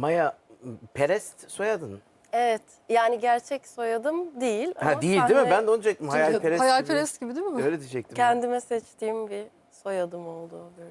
Maya Perest soyadın. Evet. Yani gerçek soyadım değil. ama Ha değil değil mi? sahne- Ben de onu diyecektim. Hayalperest. Hayalperest gibi değil mi? Gibi. Öyle diyecektim. Kendime seçtiğim bir soyadım oldu böyle.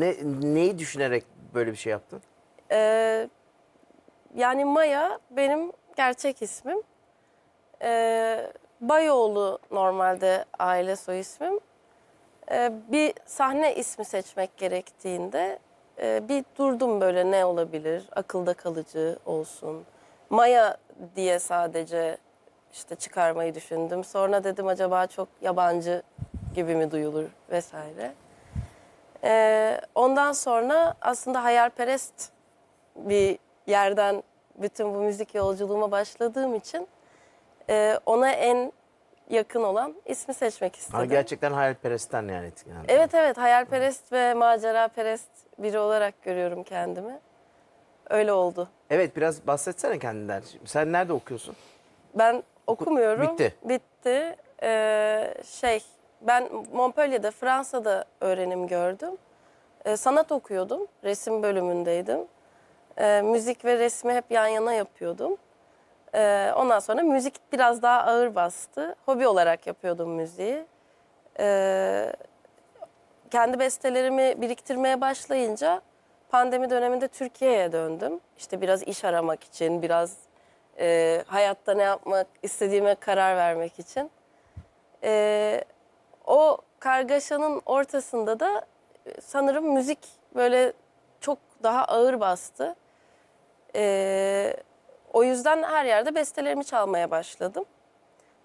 Ne, neyi düşünerek böyle bir şey yaptın? Ee, yani Maya benim gerçek ismim. Ee, Bayoğlu normalde aile soy ismim. Ee, bir sahne ismi seçmek gerektiğinde e, bir durdum böyle ne olabilir, akılda kalıcı olsun. Maya diye sadece işte çıkarmayı düşündüm. Sonra dedim acaba çok yabancı gibi mi duyulur vesaire. Ee, ondan sonra aslında hayalperest bir yerden bütün bu müzik yolculuğuma başladığım için e, ona en yakın olan ismi seçmek istedim. Ha, gerçekten hayalperestten yani. yani. Evet evet hayalperest ve maceraperest biri olarak görüyorum kendimi. Öyle oldu. Evet biraz bahsetsene kendinden. Sen nerede okuyorsun? Ben okumuyorum. bitti. Bitti. Ee, şey ben Montpellier'de Fransa'da öğrenim gördüm. Ee, sanat okuyordum. Resim bölümündeydim. Ee, müzik ve resmi hep yan yana yapıyordum. Ee, ondan sonra müzik biraz daha ağır bastı. Hobi olarak yapıyordum müziği. Ee, kendi bestelerimi biriktirmeye başlayınca pandemi döneminde Türkiye'ye döndüm. İşte biraz iş aramak için, biraz e, hayatta ne yapmak istediğime karar vermek için. E, o kargaşanın ortasında da sanırım müzik böyle çok daha ağır bastı. E, o yüzden her yerde bestelerimi çalmaya başladım.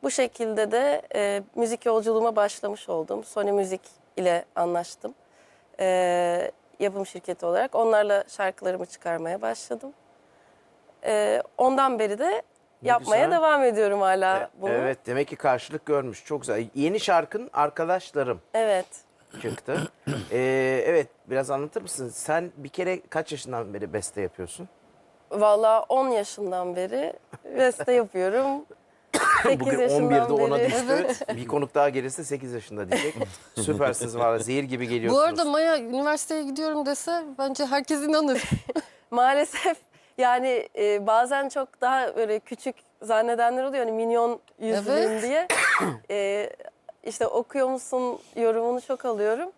Bu şekilde de e, müzik yolculuğuma başlamış oldum. Sony Müzik ile anlaştım. E, yapım şirketi olarak. Onlarla şarkılarımı çıkarmaya başladım. E, ondan beri de yapmaya güzel. devam ediyorum hala E, bunu. Evet demek ki karşılık görmüş. Çok güzel. Yeni şarkın Arkadaşlarım Evet. çıktı. Ee, evet biraz anlatır mısın? Sen bir kere kaç yaşından beri beste yapıyorsun? Vallahi 10 yaşından beri beste yapıyorum. 8 Bugün yaşından 11'de ona düştü. Bir konuk daha gelirse 8 yaşında diyecek. Süpersiniz var. Zehir gibi geliyorsunuz. Bu arada Maya üniversiteye gidiyorum dese bence herkes inanır. Maalesef yani e, bazen çok daha böyle küçük zannedenler oluyor. Hani minyon yüzlüyüm Evet. diye. E, işte okuyor musun yorumunu çok alıyorum.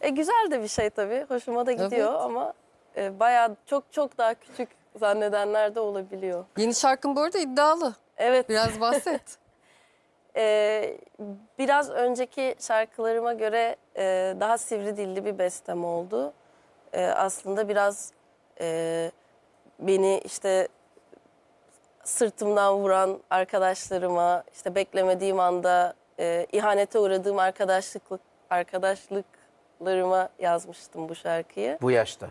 E, güzel de bir şey tabii. Hoşuma da gidiyor Evet. ama e, bayağı çok çok daha küçük zannedenler de olabiliyor. Yeni şarkın bu arada iddialı. Evet. Biraz bahset. Ee, biraz önceki şarkılarıma göre e, daha sivri dilli bir bestem oldu. Ee, aslında biraz e, beni işte sırtımdan vuran arkadaşlarıma, işte beklemediğim anda e, ihanete uğradığım arkadaşlık arkadaşlıklarıma yazmıştım bu şarkıyı. Bu yaşta.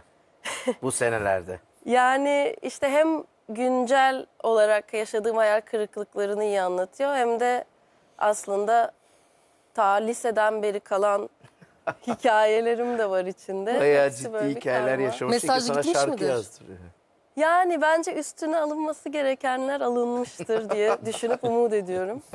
Bu senelerde. Yani işte hem güncel olarak yaşadığım hayal kırıklıklarını iyi anlatıyor hem de aslında ta liseden beri kalan hikayelerim de var içinde. Bayağı Hepsi böyle ciddi hikayeler karma. yaşamış Mesaj sana gitmiş şarkı midir? yazdırıyor. Yani bence üstüne alınması gerekenler alınmıştır diye düşünüp umut ediyorum.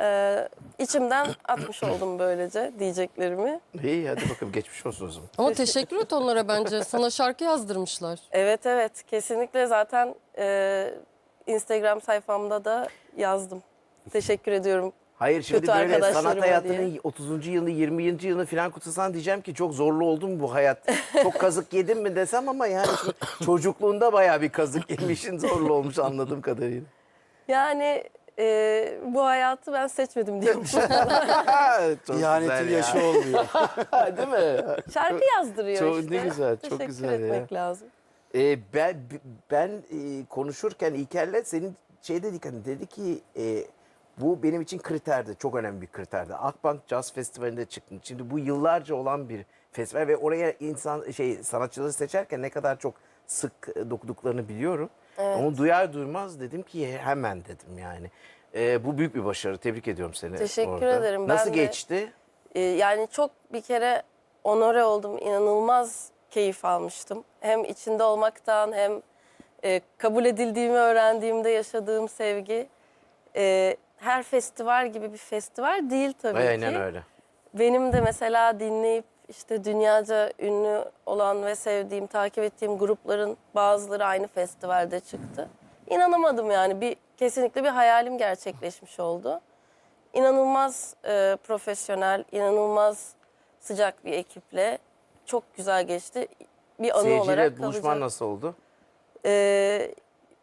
Ee, içimden atmış oldum böylece diyeceklerimi. İyi hadi bakalım geçmiş olsun o zaman. Ama teşekkür et onlara bence. Sana şarkı yazdırmışlar. Evet evet kesinlikle zaten e, Instagram sayfamda da yazdım. Teşekkür ediyorum. Hayır şimdi Kötü böyle sanat hayatının diye. 30. yılını 20. yılını falan kutsasan diyeceğim ki çok zorlu oldu mu bu hayat? Çok kazık yedin mi desem ama yani çocukluğunda bayağı bir kazık yemişin zorlu olmuş anladığım kadarıyla. Yani e, bu hayatı ben seçmedim diyormuşum. çok İhanetin ya. yaşı olmuyor. Değil mi? Şarkı yazdırıyor Çok- işte. ne güzel, çok Teşekkür güzel ya. etmek lazım. Ee, ben ben e, konuşurken İlker'le senin şey dedik hani dedi ki e, bu benim için kriterdi. Çok önemli bir kriterdi. Akbank Jazz Festivali'nde çıktın. Şimdi bu yıllarca olan bir festival ve oraya insan şey sanatçıları seçerken ne kadar çok sık dokuduklarını biliyorum. Onu duyar duymaz dedim ki hemen dedim yani. E, bu büyük bir başarı. Tebrik ediyorum seni. Teşekkür orada. ederim. Ben Nasıl de- geçti? E, yani çok bir kere onore oldum. İnanılmaz keyif almıştım. Hem içinde olmaktan hem e, kabul edildiğimi öğrendiğimde yaşadığım sevgi. E, her festival gibi bir festival değil tabii ki. Aynen öyle. Benim de mesela dinleyip işte dünyaca ünlü olan ve sevdiğim, takip ettiğim grupların bazıları aynı festivalde çıktı. İnanamadım yani. Bir kesinlikle bir hayalim gerçekleşmiş oldu. İnanılmaz e, profesyonel, inanılmaz sıcak bir ekiple çok güzel geçti. Bir anı olarak Seyirciyle buluşman kalacak. nasıl oldu? Ee,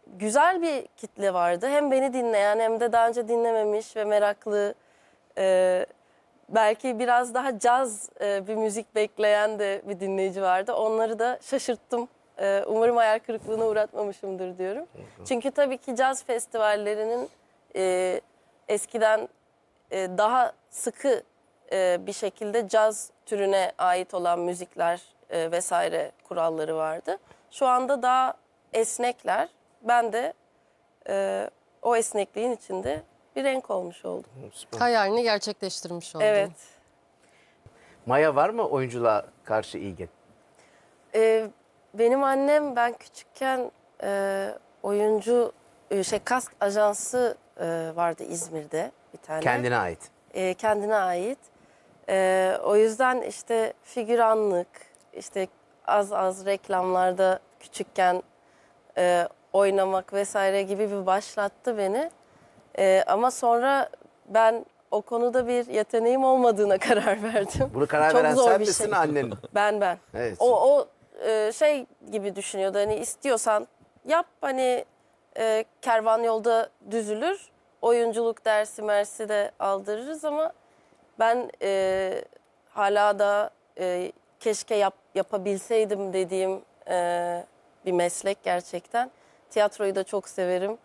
güzel bir kitle vardı. Hem beni dinleyen hem de daha önce dinlememiş ve meraklı. e, belki biraz daha caz e, bir müzik bekleyen de bir dinleyici vardı. Onları da şaşırttım. E, umarım hayal kırıklığına uğratmamışımdır diyorum. Çünkü tabii ki caz festivallerinin e, eskiden e, daha sıkı e, bir şekilde caz türüne ait olan müzikler e, vesaire kuralları vardı. Şu anda daha esnekler. Ben de e, o esnekliğin içinde bir renk olmuş oldum. Süper. Hayalini gerçekleştirmiş oldun. Evet. Maya var mı oyunculuğa karşı ilgin? E, benim annem ben küçükken e, oyuncu e, şey kask ajansı e, vardı İzmir'de bir tane. Kendine ait. e, kendine ait. E, o yüzden işte figüranlık, işte az az reklamlarda küçükken e, oynamak vesaire gibi bir başlattı beni. E, ama sonra ben o konuda bir yeteneğim olmadığına karar verdim. Bunu karar Çok veren zor sen bir misin şey. annen? Ben ben. Evet. O, o e, şey gibi düşünüyordu hani istiyorsan yap hani e, kervan yolda düzülür. Oyunculuk dersi mersi de aldırırız ama ben e, hala da e, keşke yap, yapabilseydim dediğim e, bir meslek gerçekten. Tiyatroyu da çok severim.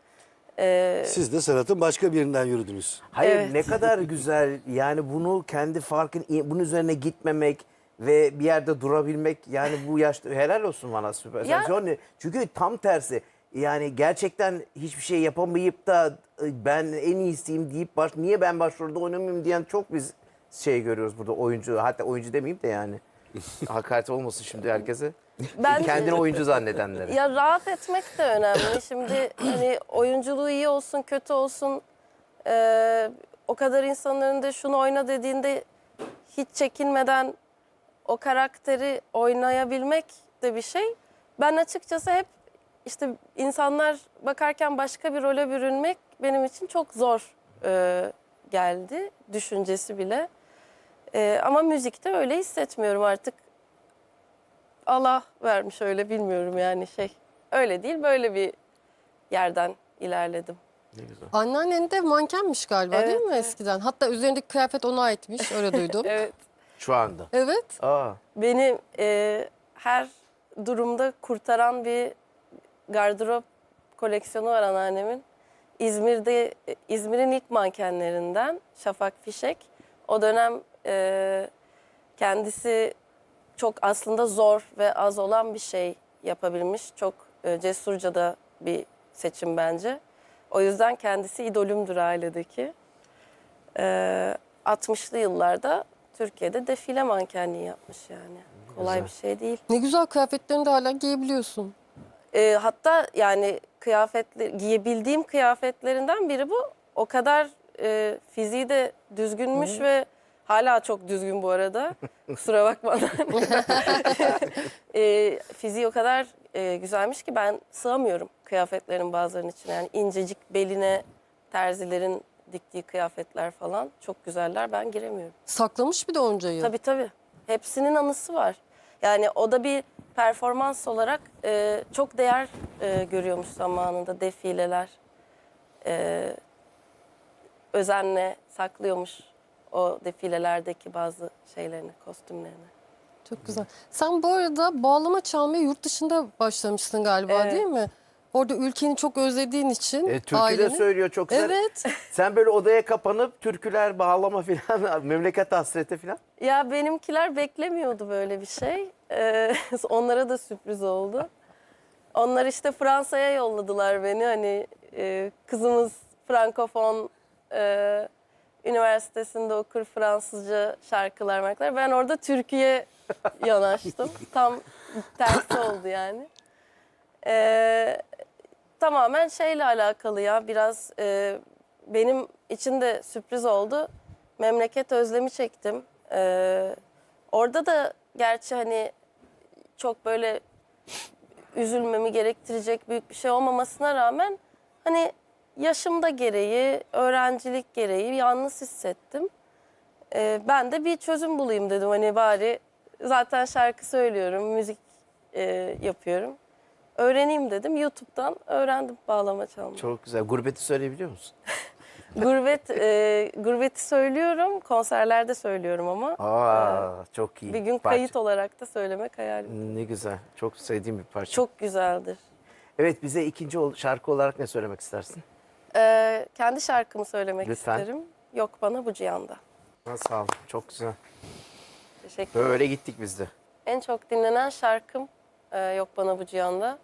E, Siz de sanatın başka birinden yürüdünüz. Hayır Evet. ne kadar güzel yani bunu kendi farkın bunun üzerine gitmemek ve bir yerde durabilmek yani bu yaşta helal olsun bana süper. Ya- Sen- Çünkü tam tersi yani gerçekten hiçbir şey yapamayıp da e, ben en iyisiyim deyip baş, niye ben başrolde oynamayayım diyen çok biz şey görüyoruz burada oyuncu hatta oyuncu demeyeyim de yani hakaret olmasın şimdi herkese. Ben- Kendini oyuncu zannedenlere. Ya rahat etmek de önemli. Şimdi hani oyunculuğu iyi olsun, kötü olsun. eee, o kadar insanın önünde şunu oyna dediğinde hiç çekinmeden o karakteri oynayabilmek de bir şey. Ben açıkçası hep işte insanlar bakarken başka bir role bürünmek benim için çok zor eee, geldi düşüncesi bile. Eee, ama müzikte öyle hissetmiyorum artık. Allah vermiş öyle bilmiyorum yani şey. Öyle değil böyle bir yerden ilerledim. Ne güzel. Anneannen de mankenmiş galiba değil Evet, mi evet. eskiden? Hatta üzerindeki kıyafet ona aitmiş öyle duydum. Evet. Şu anda. evet. Aa. Beni e, her durumda kurtaran bir gardırop koleksiyonu var anneannemin. İzmir'de e, İzmir'in ilk mankenlerinden Şafak Fişek. O dönem e, kendisi çok aslında zor ve az olan bir şey yapabilmiş. Çok e, cesurca da bir seçim bence. O yüzden kendisi idolümdür ailedeki. E, 60'lı yıllarda Türkiye'de defile mankenliği yapmış yani. Kolay Güzel. bir şey değil. Ne güzel kıyafetlerini de hala giyebiliyorsun. E, hatta yani kıyafetler giyebildiğim kıyafetlerinden biri bu. O kadar e, fiziği de düzgünmüş ve hala çok düzgün bu arada. Kusura bakma. e, fiziği o kadar e, güzelmiş ki ben sığamıyorum kıyafetlerin bazılarının içine. Yani incecik beline terzilerin diktiği kıyafetler falan çok güzeller. Ben giremiyorum. Saklamış bir de onca yıl. Tabii tabii. Hepsinin anısı var. Yani o da bir performans olarak e, çok değer e, görüyormuş zamanında defileler. E, özenle saklıyormuş o defilelerdeki bazı şeylerini, kostümlerini. Çok güzel. Sen bu arada bağlama çalmaya yurt dışında başlamışsın galiba Evet. değil mi? Orada ülkeni çok özlediğin için. E, türkü de aileni- söylüyor çok güzel. Evet. Sen böyle odaya kapanıp türküler, bağlama filan, memleket hasreti filan. Ya benimkiler beklemiyordu böyle bir şey. Ee, onlara da sürpriz oldu. Onlar işte Fransa'ya yolladılar beni. Hani e, kızımız Frankofon e, üniversitesinde okur Fransızca şarkılar markalar. Ben orada Türkiye yanaştım. Tam tersi oldu yani. Ee, tamamen şeyle alakalı ya biraz e, benim için de sürpriz oldu. Memleket özlemi çektim. Ee, Orada da gerçi hani çok böyle üzülmemi gerektirecek büyük bir şey olmamasına rağmen hani yaşımda gereği, öğrencilik gereği yalnız hissettim. Ee, ben de bir çözüm bulayım dedim. Hani bari zaten şarkı söylüyorum, müzik e, yapıyorum. Öğreneyim dedim. YouTube'dan öğrendim bağlama çalmayı. Çok güzel. Gurbeti söyleyebiliyor musun? Gurbet, e, gurbeti söylüyorum, konserlerde söylüyorum ama. Aa, çok iyi. Bir gün parça. kayıt olarak da söylemek hayalim. Ne güzel. Çok sevdiğim bir parça. Çok güzeldir. Evet bize ikinci şarkı olarak ne söylemek istersin? Ee, kendi şarkımı söylemek Lütfen. isterim. Yok bana bu cihanda. Ha, sağ ol. Çok güzel. Teşekkür ederim. Böyle gittik biz de. En çok dinlenen şarkım e, Yok Bana Bu Cihanda.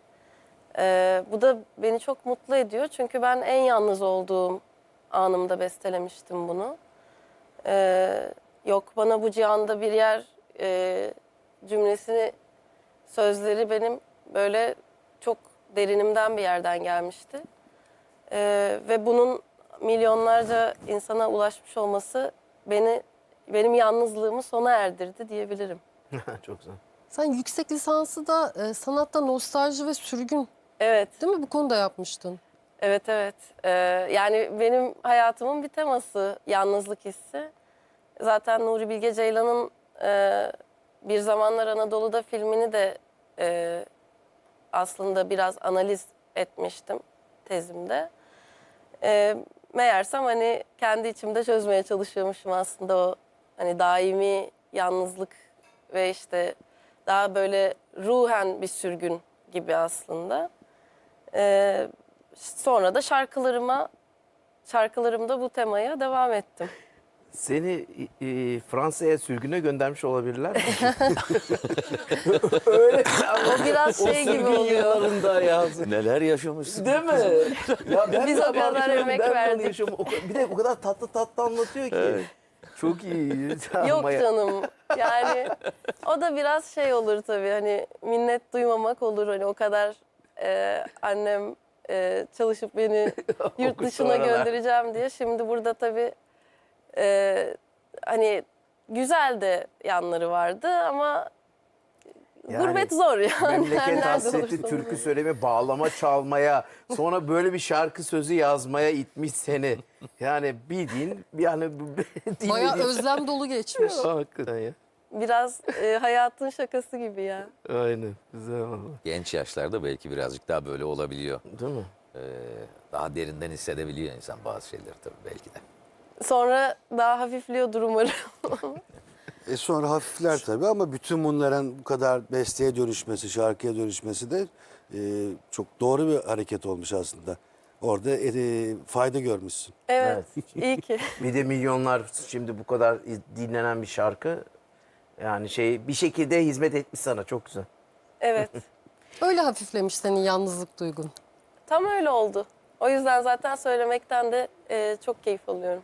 E, bu da beni çok mutlu ediyor. Çünkü ben en yalnız olduğum anımda bestelemiştim bunu. E, Yok Bana Bu Cihanda bir yer e, cümlesini, sözleri benim böyle çok derinimden bir yerden gelmişti. E, ve bunun milyonlarca insana ulaşmış olması beni benim yalnızlığımı sona erdirdi diyebilirim. çok güzel. Sen yüksek lisansı da e, sanatta nostalji ve sürgün Evet, değil mi? Bu konuda yapmıştın. evet, evet. Ee, yani benim hayatımın bir teması yalnızlık hissi. Zaten Nuri Bilge Ceylan'ın e, Bir Zamanlar Anadolu'da filmini de e, aslında biraz analiz etmiştim tezimde. E, meğersem hani kendi içimde çözmeye çalışıyormuşum aslında o hani daimi yalnızlık ve işte daha böyle ruhen bir sürgün gibi aslında. Ee, sonra da şarkılarıma şarkılarımda bu temaya devam ettim. Seni e, Fransa'ya sürgüne göndermiş olabilirler mi? Öyle. O biraz şey gibi oluyor. yıllarında yazdı. Neler yaşamışsın. Değil mi? Ya ben Biz de o kadar emek ben de verdik. yaşıyorum. O ka- Bir de o kadar tatlı tatlı anlatıyor ki. Çok iyi. Yok Ama ya- canım. Yani o da biraz şey olur tabii hani minnet duymamak olur hani o kadar e, annem e, çalışıp beni yurt dışına oralar. göndereceğim diye. Şimdi burada tabii e, hani güzel de yanları vardı ama Yani gurbet zor yani. Memleket hasreti, türkü söyleme, bağlama çalmaya, sonra böyle bir şarkı sözü yazmaya itmiş seni. Yani bildiğin yani bu- Bayağı özlem dolu geçmiş. Hakikaten ya. Biraz e, hayatın şakası gibi ya. Aynen. Güzel valla. Genç yaşlarda belki birazcık daha böyle olabiliyor. Değil mi? Ee, daha derinden hissedebiliyor insan bazı şeyleri tabii belki de. Sonra daha hafifliyordur umarım. E sonra hafifler tabii ama bütün bunların bu kadar besteye dönüşmesi, şarkıya dönüşmesi de e, çok doğru bir hareket olmuş aslında. Orada e, fayda görmüşsün. evet, iyi ki. Bir de milyonlar şimdi bu kadar dinlenen bir şarkı. Yani şey bir şekilde hizmet etmiş sana çok güzel. Evet. Öyle hafiflemiş senin yalnızlık duygun. Tam öyle oldu. O yüzden zaten söylemekten de e, çok keyif alıyorum.